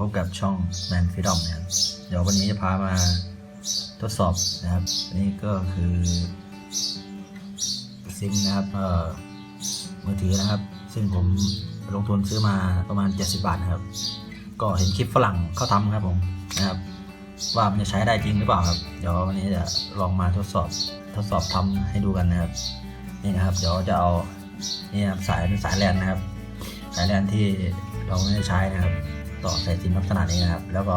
พบกับช่อง Man Freedom นะครับ เดี๋ยววันนี้จะพามาทดสอบนะครับนนี้ก็คือซิมนะครับเอ่อมือถือนะครับ ซึ่งผมลงทุนซื้อมาประมาณ 70 บาทนะครับ ก็เห็นคลิปฝรั่งเขาทำครับผมนะครับ ว่ามันจะใช้ได้จริงหรือเปล่าครับ เดี๋ยววันนี้จะลองมาทดสอบทดสอบทำให้ดูกันนะครับ นี่นะครับ เดี๋ยวจะเอานี่ครับสายเป็นสายแลนนะครับ สายแลนที่เราไม่ได้ใช้นะครับ ต่อใส่ซิมลักษณะนี้นะครับ แล้วก็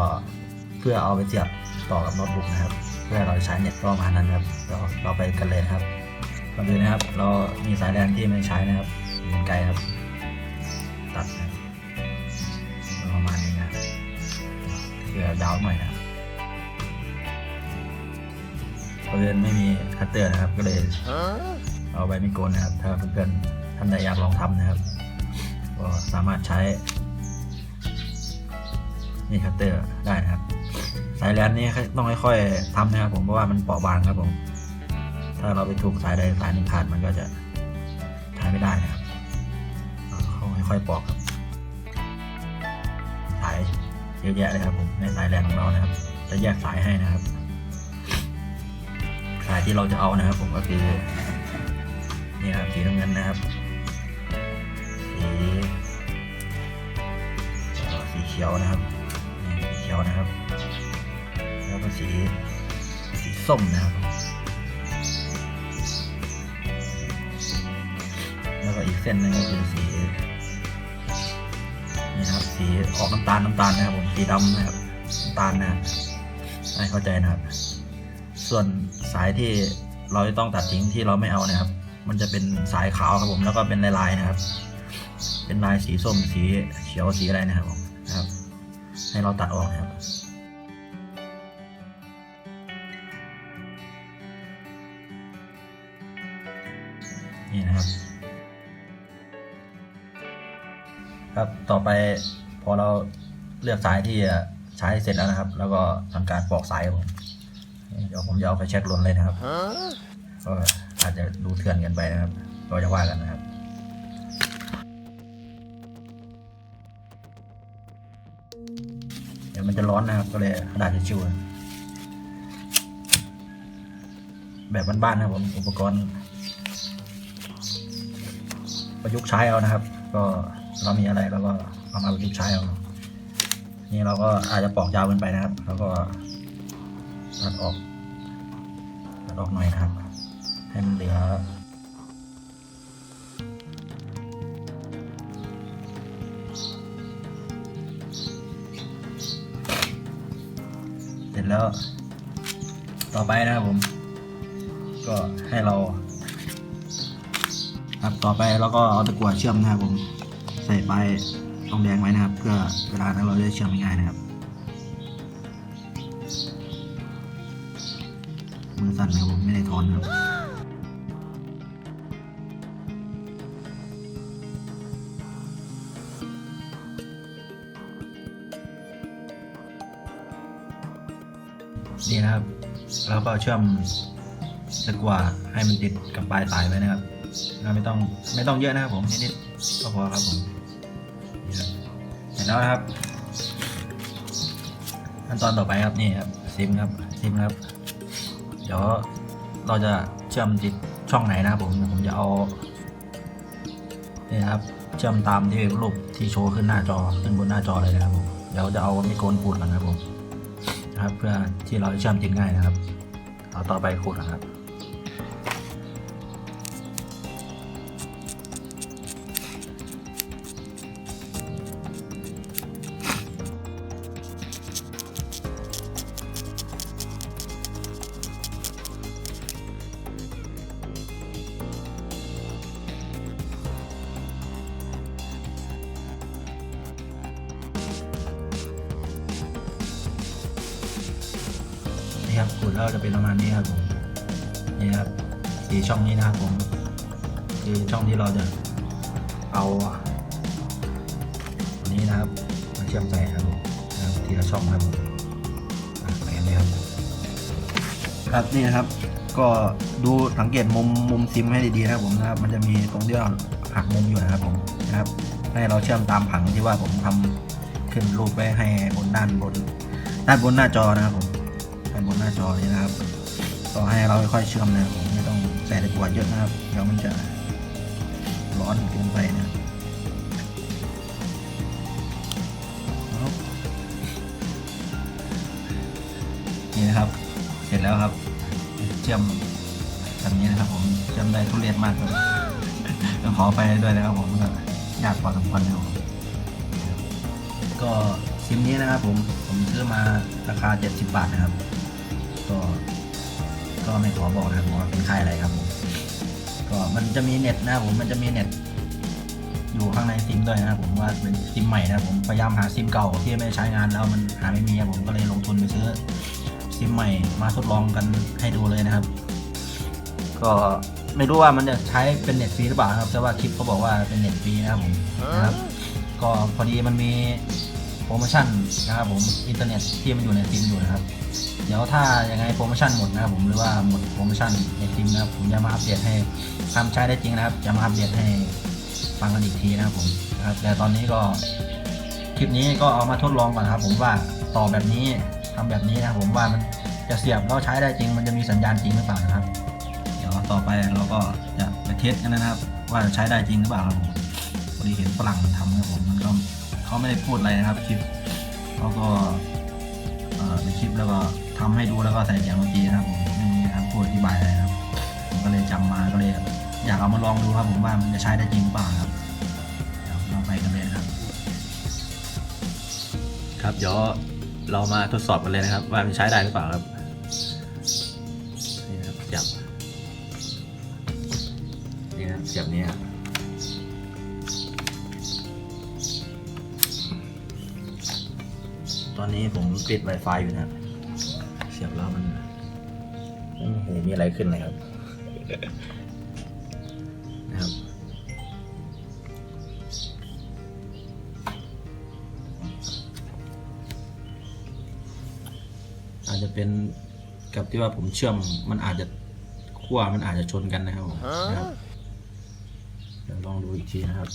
เพื่อเอาไปเสียบต่อกับโน้ตบุ๊กนะครับ เพื่อเราใช้เน็ตประมาณนั้นครับเดี๋ยวเราไปกันเลยครับก่อนอื่นนะครับ เรามีสายแลนที่ไม่ใช้นะครับเป็นไกลครับ ตัดนะประมาณนี้นะครับเพื่อยาวหน่อยนะครับเพราะเอิญไม่มีคัตเตอร์นะครับ ก็เลยเอาใบมีโกนนะครับ ถ้าเพื่อนๆท่านใดอยากลองทำนะครับ ก็สามารถใช้ นี่คัตเตอร์ได้นะครับ สายแลนนี่ต้องค่อยๆทำนะครับ ผมเพราะว่ามันเปราะบางครับผม ถ้าเราไปถูกสายใดสายหนึ่งขาดมันก็จะใช้ไม่ได้นะครับเขาค่อยๆปอกครับ สายเยอะแยะเลยครับผมในสายแลนของเรานะครับ จะแยกสายให้นะครับ สายที่เราจะเอานะครับ ผมก็คือนี่ครับสีน้ำเงินนะครับสีสีเขียวนะครับ ยวนะครับ แล้วก็สีสีส้มนะครับ แล้วก็อีกเส้นนึงก็คือสีนี่ครับสีออกน้ำตาลน้ำตาลนะครับผมสีดำนะครับน้ำตาลนะครับให้เข้าใจนะครับ ส่วนสายที่เราจะต้องตัดทิ้งที่เราไม่เอานะครับ มันจะเป็นสายขาวครับผมแล้วก็เป็นลายๆนะครับ เป็นลายสีส้มสีเขียวสีอะไรนะครับผมนะครับ ให้เราตัดออกนะครับ นี่นะครับ ครับต่อไปพอเราเลือกสายที่จะใช้เสร็จแล้วนะครับ แล้วก็ทำการปอกสายครับผมเดี๋ยวผมจะเอาไปเช็คลนเลยนะครับก็อาจจะดูเถื่อนกันไปนะครับก็จะว่ากันนะครับ ยวมันจะร้อนนะครับ ก็เลยกระดาษทิชชู่แบบบ้านๆนะครับผมอุปกรณ์ ประยุกต์ใช้เอานะครับ ก็เรามีอะไรเราก็เอามาประยุกต์ใช้เอานี่เราก็อาจจะปอกยาวเกินไปนะครับ แล้วก็ตัดออกตัดออกหน่อยนะครับ ให้มันเหลือ จแล้ว ต่อไปนะครับผม ก็ให้เรา ครับต่อไปเราก็เอาตะกั่วเชื่อมนะครับผม ใส่ไปทองแดงไว้นะครับ เพื่อเวลานั้นเราจะได้เชื่อมง่ายนะครับ มือสั่นนะครับผมไม่ได้ทอนครับ นี่นะครับเราก็เชื่อมตะกั่วให้มันติดกับปลายสายไว้นะครับเราไม่ต้องไม่ต้องเยอะนะครับผมนิดๆก็พอครับผมเสร็จแล้วนะครับขั้นตอนต่อไปครับนี่ครับซิมครับซิมครับ เดี๋ยวเราจะเชื่อมติดช่องไหนนะครับผมผมจะเอานี่ครับเชื่อมตามที่รูปที่โชว์ขึ้นหน้าจอขึ้นบนหน้าจอเลยนะครับผมเดี๋ยวจะเอาไมโกนขูดกันนะครับผม นะครับ เพื่อที่เราจะเชื่อมติดง่ายนะครับ เอาต่อไปขูดนะครับ เรับขูดแล้วจะเป็นประมาณนี้ครับผมนี่ครับสีช่องนี้นะครับผมคือช่องที่เราจะเอาอันนี้นะครับมาเชื่อมใส่ครับผมทีละช่องครับผมอ่นเลยครับครับนี่นะครับ ก็ดูสังเกตมุมมุมซิมให้ดีๆนะครับผมนะครับ มันจะมีตรงที่เราหักมุมอยู่นะครับผมนะครับ ให้เราเชื่อมตามผังที่ว่าผมทำขึ้นรูปไว้ให้บนด้านบนด้านบนหน้าจอนะครับผม ด้านบนหน้าจอนี้นะครับก็ให้เราค่อยๆเชื่อมนะผมไม่ต้องใส่ตะกั่วเยอะนะครับ เดี๋ยวมันจะร้อนเกินไปนะนี่นะครับ เสร็จแล้วครับเชื่อมแบบนี้นะครับ ผมเชื่อมได้ทุเรียนมากเลยขอไปด้วยนะครับผมก็ยากพอสมควรนะครับก็ซิมนี้นะครับผม ผมซื้อมาราคา 70 บาทนะครับ ก็ก็ไม่ขอบอกนะครับว่าเป็นค่ายอะไรครับผมก็มันจะมีเน็ตนะครับผมมันจะมีเน็ต อยู่ข้างในซิมด้วยนะครับผมว่าเป็นซิมใหม่นะครับผมพยายามหาซิมเก่าที่ไม่ใช้งานแล้วมันหาไม่มีครับผมก็เลยลงทุนไปซื้อซิมใหม่มาทดลองกันให้ดูเลยนะครับ ก็ไม่รู้ว่ามันจะใช้เป็นเน็ตฟรีหรือเปล่าครับแต่ว่าคลิปเขาบอกว่าเป็นเน็ตฟรีนะครับผมนะครับก็พอดีมันมีโปรโมชั่นนะครับผมอินเทอร์เน็ตที่มันอยู่ในซิมอยู่นะครับ เดี๋ยวถ้ายังไงโปรโมชั่นหมดนะครับผมหรือว่าหมดโปรโมชั่นในซิมนะครับผมจะมาอัปเดตให้ทำใช้ได้จริงนะครับ จะมาอัปเดตให้ฟังกันอีกทีนะครับผมนะครับแต่ตอนนี้ก็คลิปนี้ก็เอามาทดลองก่อนครับ ผมว่าต่อแบบนี้ทำแบบนี้นะผมว่ามันจะเสียบแล้วใช้ได้จริง มันจะมีสัญญาณจริงหรือเปล่านะครับ เดี๋ยวต่อไปเราก็จะไปเทสกันนะครับ ว่าใช้ได้จริงหรือเปล่าครับผมพอดีเห็นฝรั่งมันทำนะครับผมมันก็เขาไม่ได้พูดอะไรนะครับคลิปเขาก็ ในคลิปแล้วก็ทำให้ดูแล้วก็ใส่เสียงดนตรีนะครับผมไม่มีการพูดอธิบายอะไรนะครับผมก็เลยจำมาก็เลยอยากเอามาลองดูครับผมว่ามันจะใช้ได้จริงเปล่าครับเราไปกันเลยครับ ครับเดี๋ยวเรามาทดสอบกันเลยนะครับ ว่ามันใช้ได้หรือเปล่าครับนี่ครับจับนี่นะเสียบนี้ครับ ตอนนี้ผมปิด Wi-Fi อยู่นะครับ เสียบแล้วมันโอ้โหมีอะไรขึ้นเลยครับ นะครับ อาจจะเป็นกับที่ว่าผมเชื่อมมันอาจจะขั้วมันอาจจะชนกันนะครับผมนะครับเดี๋ยวลองดูอีกทีนะครับ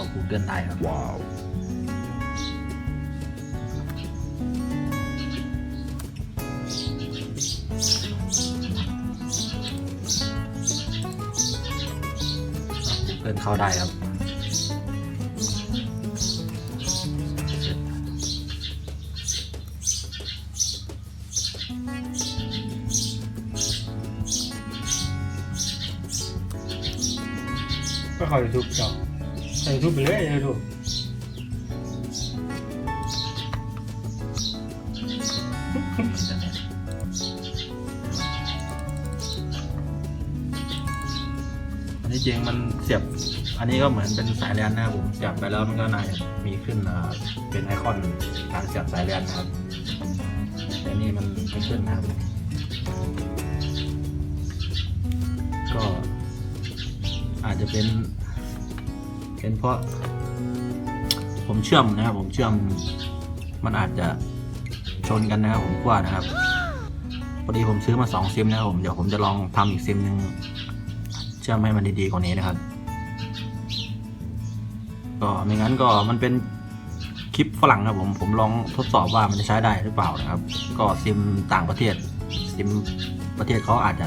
เข้า Google ได้ครับ ว้าว Google เข้าได้ครับก็เข้า YouTube เจ้า ใส่ YouTube ไปเลย YouTube อินเทอร์เน็ตอันนี้จริงมันเสียบ อันนี้ก็เหมือนเป็นสายแลนนะครับผมเสียบไปแล้วมันก็น่าจะมีขึ้นเป็นไอคอนการเสียบสายแลนนะครับ แต่นี่มันไม่ขึ้นนะครับ ก็อาจจะเป็น เป็นเพราะ ผมเชื่อมนะครับ ผมเชื่อมมันอาจจะชนกันนะครับผมกว่านะครับพอดีผมซื้อมาสองซิมนะครับผมเดี๋ยวผมจะลองทำอีกซิมหนึ่งเชื่อมให้มันดีๆกว่านี้นะครับ ก็ไม่งั้นก็มันเป็นคลิปฝรั่งนะครับผมผมลองทดสอบว่ามันจะใช้ได้หรือเปล่านะครับ ก็ซิมต่างประเทศซิมประเทศเขาอาจจะ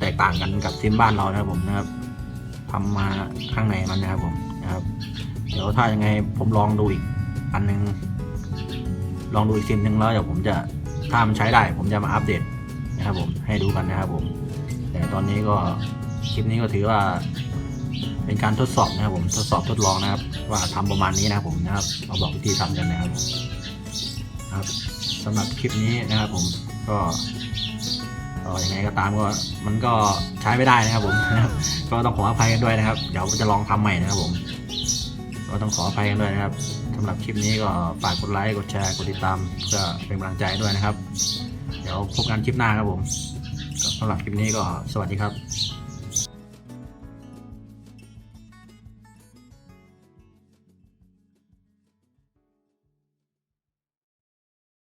แตกต่างกันกับซิมบ้านเรานะครับผมนะครับทำมาข้างในมันนะครับผม นะครับ เดี๋ยวถ้ายังไงผมลองดูอีกอันหนึง ลองดูอีกซิมหนึ่งแล้วเดี๋ยวผมจะถ้ามันใช้ได้ ผมจะมาอัปเดตนะครับผมให้ดูกันนะครับผม แต่ตอนนี้ก็คลิปนี้ก็ถือว่าเป็นการทดสอบนะครับผมทดสอบทดลองนะครับ ว่าทำประมาณนี้นะครับผมนะครับมาบอกวิธีทำกันนะครับครับสำหรับคลิปนี้นะครับผมก็ก็ยังไงก็ตามก็มันก็ใช้ไม่ได้นะครับผมนะครับก็ต้องขออภัยกันด้วยนะครับ เดี๋ยวจะลองทำใหม่นะครับผม ก็ต้องขออภัยกันด้วยนะครับสำหรับคลิปนี้ก็ฝากกดไลค์กดแชร์กดติดตามเพื่อเป็นกำลังใจด้วยนะครับ เดี๋ยวพบกันคลิปหน้าครับผมสำหรับคลิปนี้ก็สวัสดีครับ